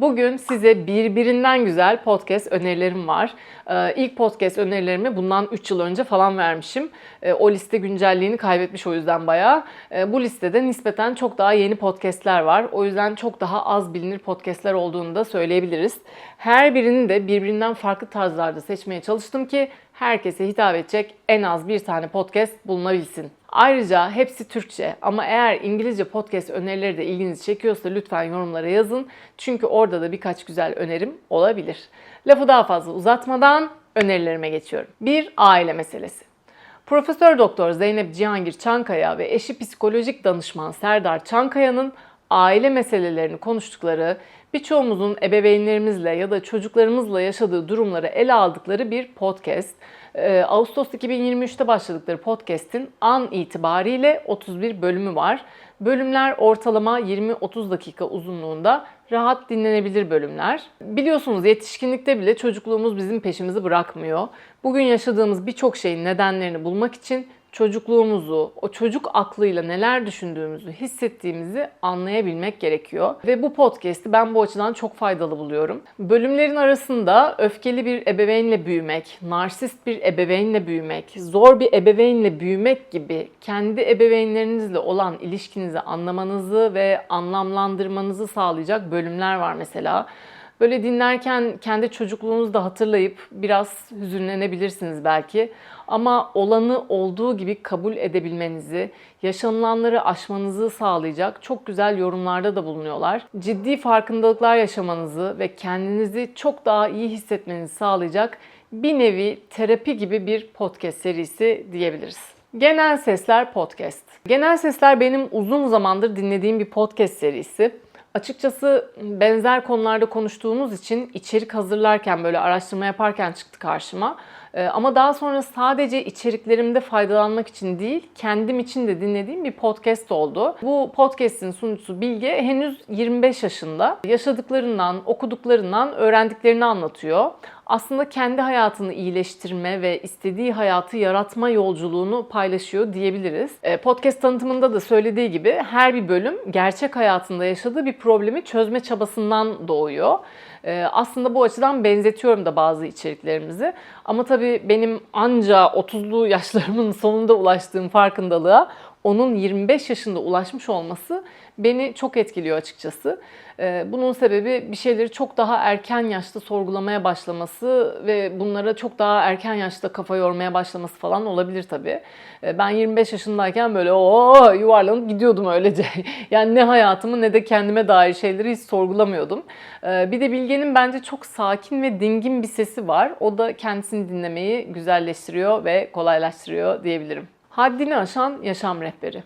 Bugün size birbirinden güzel podcast önerilerim var. Ee, ilk podcast önerilerimi bundan 3 yıl önce falan vermişim. Ee, o liste güncelliğini kaybetmiş o yüzden bayağı. Ee, bu listede nispeten çok daha yeni podcastler var. O yüzden çok daha az bilinir podcastler olduğunu da söyleyebiliriz. Her birini de birbirinden farklı tarzlarda seçmeye çalıştım ki herkese hitap edecek en az bir tane podcast bulunabilsin. Ayrıca hepsi Türkçe ama eğer İngilizce podcast önerileri de ilginizi çekiyorsa lütfen yorumlara yazın. Çünkü orada da birkaç güzel önerim olabilir. Lafı daha fazla uzatmadan önerilerime geçiyorum. Bir aile meselesi. Profesör Doktor Zeynep Cihangir Çankaya ve eşi psikolojik danışman Serdar Çankaya'nın aile meselelerini konuştukları, birçoğumuzun ebeveynlerimizle ya da çocuklarımızla yaşadığı durumları ele aldıkları bir podcast. Ee, Ağustos 2023'te başladıkları podcast'in an itibariyle 31 bölümü var. Bölümler ortalama 20-30 dakika uzunluğunda rahat dinlenebilir bölümler. Biliyorsunuz yetişkinlikte bile çocukluğumuz bizim peşimizi bırakmıyor. Bugün yaşadığımız birçok şeyin nedenlerini bulmak için çocukluğumuzu, o çocuk aklıyla neler düşündüğümüzü, hissettiğimizi anlayabilmek gerekiyor. Ve bu podcast'i ben bu açıdan çok faydalı buluyorum. Bölümlerin arasında öfkeli bir ebeveynle büyümek, narsist bir ebeveynle büyümek, zor bir ebeveynle büyümek gibi kendi ebeveynlerinizle olan ilişkinizi anlamanızı ve anlamlandırmanızı sağlayacak bölümler var mesela. Böyle dinlerken kendi çocukluğunuzu da hatırlayıp biraz hüzünlenebilirsiniz belki. Ama olanı olduğu gibi kabul edebilmenizi, yaşanılanları aşmanızı sağlayacak çok güzel yorumlarda da bulunuyorlar. Ciddi farkındalıklar yaşamanızı ve kendinizi çok daha iyi hissetmenizi sağlayacak bir nevi terapi gibi bir podcast serisi diyebiliriz. Genel Sesler Podcast. Genel Sesler benim uzun zamandır dinlediğim bir podcast serisi. Açıkçası benzer konularda konuştuğumuz için içerik hazırlarken böyle araştırma yaparken çıktı karşıma. Ee, ama daha sonra sadece içeriklerimde faydalanmak için değil, kendim için de dinlediğim bir podcast oldu. Bu podcast'in sunucusu Bilge henüz 25 yaşında. Yaşadıklarından, okuduklarından, öğrendiklerini anlatıyor. Aslında kendi hayatını iyileştirme ve istediği hayatı yaratma yolculuğunu paylaşıyor diyebiliriz. Ee, podcast tanıtımında da söylediği gibi her bir bölüm gerçek hayatında yaşadığı bir problemi çözme çabasından doğuyor. Ee, aslında bu açıdan benzetiyorum da bazı içeriklerimizi. Ama tabii benim anca 30'lu yaşlarımın sonunda ulaştığım farkındalığa onun 25 yaşında ulaşmış olması beni çok etkiliyor açıkçası. Ee, bunun sebebi bir şeyleri çok daha erken yaşta sorgulamaya başlaması ve bunlara çok daha erken yaşta kafa yormaya başlaması falan olabilir tabii. Ee, ben 25 yaşındayken böyle o yuvarlanıp gidiyordum öylece. yani ne hayatımı ne de kendime dair şeyleri hiç sorgulamıyordum. Ee, bir de Bilge'nin bence çok sakin ve dingin bir sesi var. O da kendisini dinlemeyi güzelleştiriyor ve kolaylaştırıyor diyebilirim. Haddini aşan yaşam rehberi.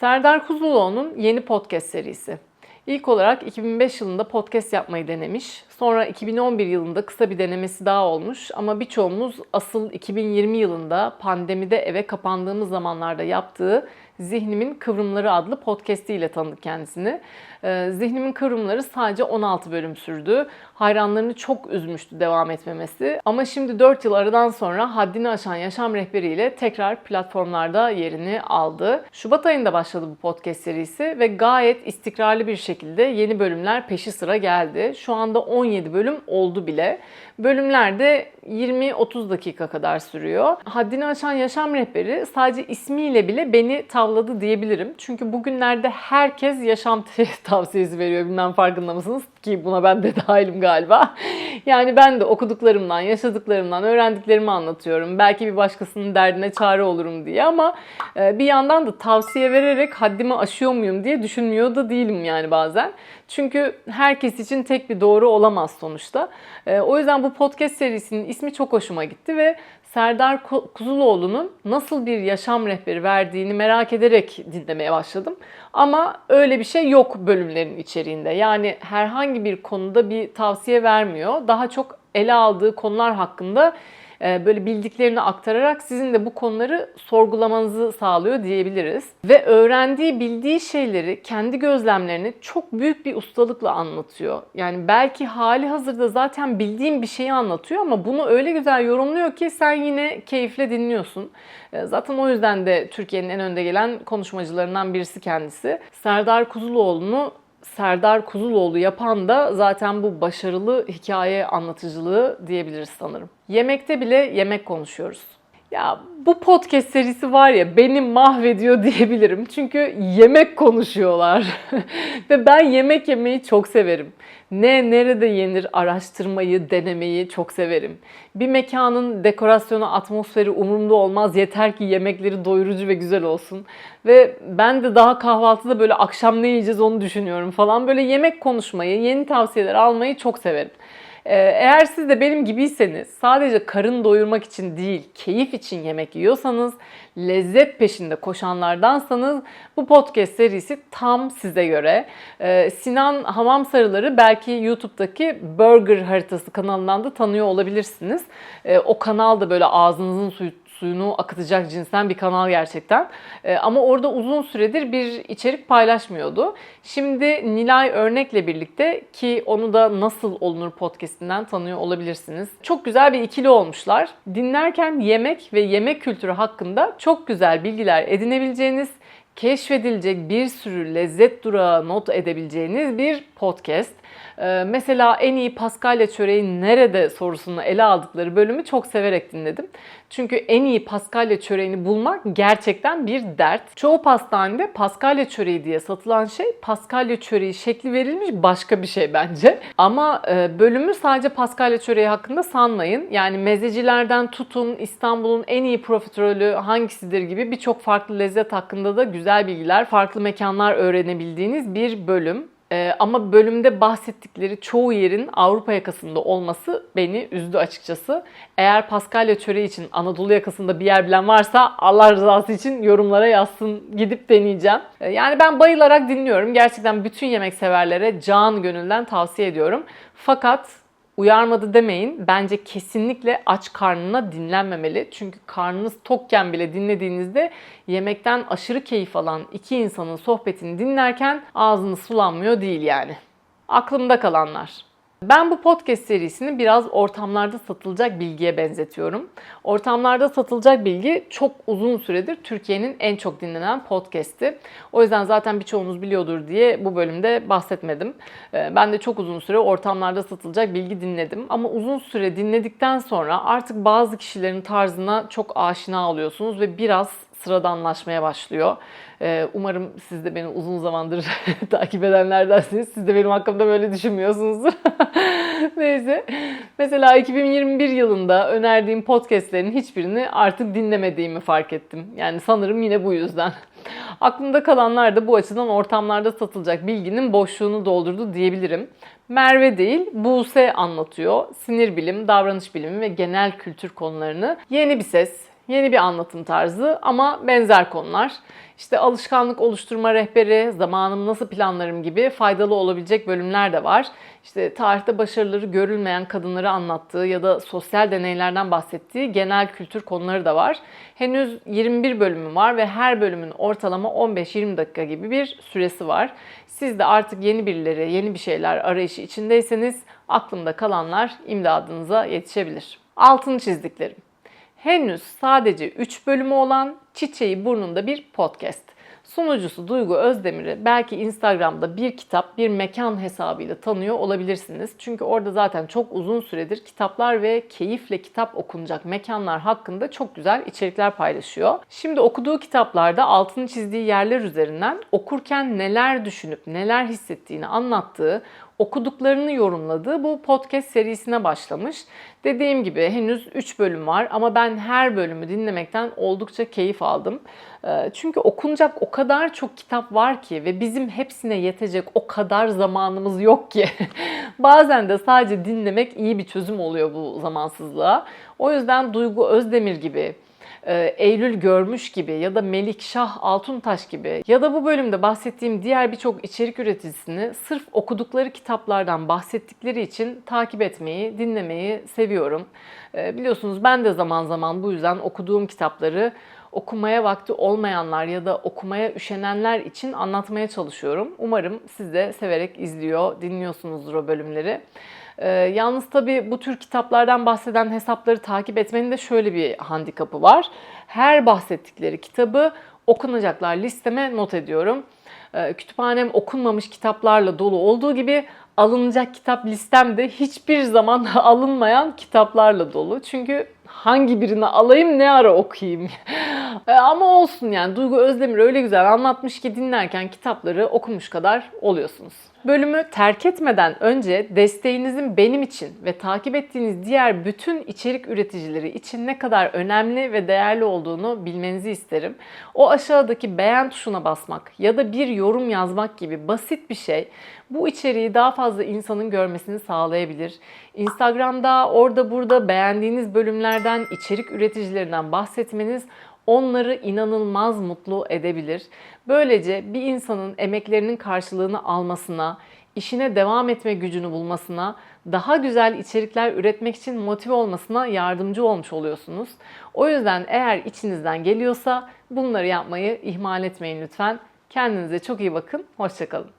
Serdar Kuzuloğlu'nun yeni podcast serisi. İlk olarak 2005 yılında podcast yapmayı denemiş. Sonra 2011 yılında kısa bir denemesi daha olmuş ama birçoğumuz asıl 2020 yılında pandemide eve kapandığımız zamanlarda yaptığı Zihnimin Kıvrımları adlı podcast ile tanıdık kendisini. Ee, Zihnimin Kıvrımları sadece 16 bölüm sürdü. Hayranlarını çok üzmüştü devam etmemesi. Ama şimdi 4 yıl aradan sonra haddini aşan yaşam rehberiyle tekrar platformlarda yerini aldı. Şubat ayında başladı bu podcast serisi ve gayet istikrarlı bir şekilde yeni bölümler peşi sıra geldi. Şu anda 17 bölüm oldu bile. Bölümler de 20-30 dakika kadar sürüyor. Haddini aşan yaşam rehberi sadece ismiyle bile beni tavladı diyebilirim. Çünkü bugünlerde herkes yaşam tavsiyesi veriyor. Bilmem farkında mısınız? Ki buna ben de dahilim galiba. Yani ben de okuduklarımdan, yaşadıklarımdan, öğrendiklerimi anlatıyorum. Belki bir başkasının derdine çare olurum diye ama bir yandan da tavsiye vererek haddimi aşıyor muyum diye düşünmüyor da değilim yani bazen. Çünkü herkes için tek bir doğru olamaz sonuçta. O yüzden bu podcast serisinin ismi çok hoşuma gitti ve Serdar Kuzuloğlu'nun nasıl bir yaşam rehberi verdiğini merak ederek dinlemeye başladım. Ama öyle bir şey yok bölümlerin içeriğinde. Yani herhangi bir konuda bir tavsiye vermiyor. Daha çok ele aldığı konular hakkında böyle bildiklerini aktararak sizin de bu konuları sorgulamanızı sağlıyor diyebiliriz. Ve öğrendiği, bildiği şeyleri, kendi gözlemlerini çok büyük bir ustalıkla anlatıyor. Yani belki hali hazırda zaten bildiğin bir şeyi anlatıyor ama bunu öyle güzel yorumluyor ki sen yine keyifle dinliyorsun. E, zaten o yüzden de Türkiye'nin en önde gelen konuşmacılarından birisi kendisi. Serdar Kuzuloğlu'nu Serdar Kuzuloğlu yapan da zaten bu başarılı hikaye anlatıcılığı diyebiliriz sanırım. Yemekte bile yemek konuşuyoruz. Ya bu podcast serisi var ya beni mahvediyor diyebilirim. Çünkü yemek konuşuyorlar. Ve ben yemek yemeyi çok severim. Ne nerede yenir araştırmayı, denemeyi çok severim. Bir mekanın dekorasyonu, atmosferi umurumda olmaz. Yeter ki yemekleri doyurucu ve güzel olsun. Ve ben de daha kahvaltıda böyle akşam ne yiyeceğiz onu düşünüyorum falan. Böyle yemek konuşmayı, yeni tavsiyeler almayı çok severim. Ee, eğer siz de benim gibiyseniz sadece karın doyurmak için değil, keyif için yemek yiyorsanız, lezzet peşinde koşanlardansanız bu podcast serisi tam size göre. Ee, Sinan Hamam Sarıları belki YouTube'daki Burger Haritası kanalından da tanıyor olabilirsiniz. Ee, o kanal da böyle ağzınızın suyu suyunu akıtacak cinsten bir kanal gerçekten. E, ama orada uzun süredir bir içerik paylaşmıyordu. Şimdi Nilay Örnek'le birlikte ki onu da Nasıl Olunur podcastinden tanıyor olabilirsiniz. Çok güzel bir ikili olmuşlar. Dinlerken yemek ve yemek kültürü hakkında çok güzel bilgiler edinebileceğiniz keşfedilecek bir sürü lezzet durağı not edebileceğiniz bir podcast. Ee, mesela en iyi paskalya çöreği nerede sorusunu ele aldıkları bölümü çok severek dinledim. Çünkü en iyi paskalya çöreğini bulmak gerçekten bir dert. Çoğu pastanede paskalya çöreği diye satılan şey paskalya çöreği şekli verilmiş başka bir şey bence. Ama e, bölümü sadece paskalya çöreği hakkında sanmayın. Yani mezecilerden tutun İstanbul'un en iyi profiterolü hangisidir gibi birçok farklı lezzet hakkında da güzel bilgiler, farklı mekanlar öğrenebildiğiniz bir bölüm. Ee, ama bölümde bahsettikleri çoğu yerin Avrupa yakasında olması beni üzdü açıkçası. Eğer Paskalya çöreği için Anadolu yakasında bir yer bilen varsa Allah rızası için yorumlara yazsın gidip deneyeceğim. Ee, yani ben bayılarak dinliyorum. Gerçekten bütün yemek severlere can gönülden tavsiye ediyorum. Fakat uyarmadı demeyin. Bence kesinlikle aç karnına dinlenmemeli. Çünkü karnınız tokken bile dinlediğinizde yemekten aşırı keyif alan iki insanın sohbetini dinlerken ağzınız sulanmıyor değil yani. Aklımda kalanlar. Ben bu podcast serisini biraz ortamlarda satılacak bilgiye benzetiyorum. Ortamlarda satılacak bilgi çok uzun süredir Türkiye'nin en çok dinlenen podcast'i. O yüzden zaten birçoğunuz biliyordur diye bu bölümde bahsetmedim. Ee, ben de çok uzun süre ortamlarda satılacak bilgi dinledim. Ama uzun süre dinledikten sonra artık bazı kişilerin tarzına çok aşina oluyorsunuz ve biraz sıradanlaşmaya başlıyor. Ee, umarım siz de beni uzun zamandır takip edenlerdensiniz. Siz de benim hakkımda böyle düşünmüyorsunuzdur. Neyse. Mesela 2021 yılında önerdiğim podcastlerin hiçbirini artık dinlemediğimi fark ettim. Yani sanırım yine bu yüzden. Aklımda kalanlar da bu açıdan ortamlarda satılacak bilginin boşluğunu doldurdu diyebilirim. Merve değil, Buse anlatıyor. Sinir bilim, davranış bilimi ve genel kültür konularını. Yeni bir ses, Yeni bir anlatım tarzı ama benzer konular. İşte alışkanlık oluşturma rehberi, zamanım nasıl planlarım gibi faydalı olabilecek bölümler de var. İşte tarihte başarıları görülmeyen kadınları anlattığı ya da sosyal deneylerden bahsettiği genel kültür konuları da var. Henüz 21 bölümü var ve her bölümün ortalama 15-20 dakika gibi bir süresi var. Siz de artık yeni birileri, yeni bir şeyler arayışı içindeyseniz aklımda kalanlar imdadınıza yetişebilir. Altını çizdiklerim henüz sadece 3 bölümü olan Çiçeği Burnunda bir podcast. Sunucusu Duygu Özdemir'i belki Instagram'da bir kitap, bir mekan hesabıyla tanıyor olabilirsiniz. Çünkü orada zaten çok uzun süredir kitaplar ve keyifle kitap okunacak mekanlar hakkında çok güzel içerikler paylaşıyor. Şimdi okuduğu kitaplarda altını çizdiği yerler üzerinden okurken neler düşünüp neler hissettiğini anlattığı, okuduklarını yorumladığı bu podcast serisine başlamış. Dediğim gibi henüz 3 bölüm var ama ben her bölümü dinlemekten oldukça keyif aldım. Ee, çünkü okunacak o kadar çok kitap var ki ve bizim hepsine yetecek o kadar zamanımız yok ki. Bazen de sadece dinlemek iyi bir çözüm oluyor bu zamansızlığa. O yüzden Duygu Özdemir gibi Eylül Görmüş gibi ya da Melikşah Altuntaş gibi ya da bu bölümde bahsettiğim diğer birçok içerik üreticisini sırf okudukları kitaplardan bahsettikleri için takip etmeyi, dinlemeyi seviyorum. E, biliyorsunuz ben de zaman zaman bu yüzden okuduğum kitapları okumaya vakti olmayanlar ya da okumaya üşenenler için anlatmaya çalışıyorum. Umarım siz de severek izliyor, dinliyorsunuzdur o bölümleri. Ee, yalnız tabii bu tür kitaplardan bahseden hesapları takip etmenin de şöyle bir handikapı var. Her bahsettikleri kitabı okunacaklar listeme not ediyorum. e, kütüphanem okunmamış kitaplarla dolu olduğu gibi alınacak kitap listemde hiçbir zaman alınmayan kitaplarla dolu. Çünkü hangi birini alayım ne ara okuyayım. E, Ama olsun yani Duygu Özdemir öyle güzel anlatmış ki dinlerken kitapları okumuş kadar oluyorsunuz. Bölümü terk etmeden önce desteğinizin benim için ve takip ettiğiniz diğer bütün içerik üreticileri için ne kadar önemli ve değerli olduğunu bilmenizi isterim. O aşağıdaki beğen tuşuna basmak ya da bir yorum yazmak gibi basit bir şey bu içeriği daha fazla insanın görmesini sağlayabilir. Instagram'da orada burada beğendiğiniz bölümlerden, içerik üreticilerinden bahsetmeniz onları inanılmaz mutlu edebilir. Böylece bir insanın emeklerinin karşılığını almasına, işine devam etme gücünü bulmasına, daha güzel içerikler üretmek için motive olmasına yardımcı olmuş oluyorsunuz. O yüzden eğer içinizden geliyorsa bunları yapmayı ihmal etmeyin lütfen. Kendinize çok iyi bakın. Hoşçakalın.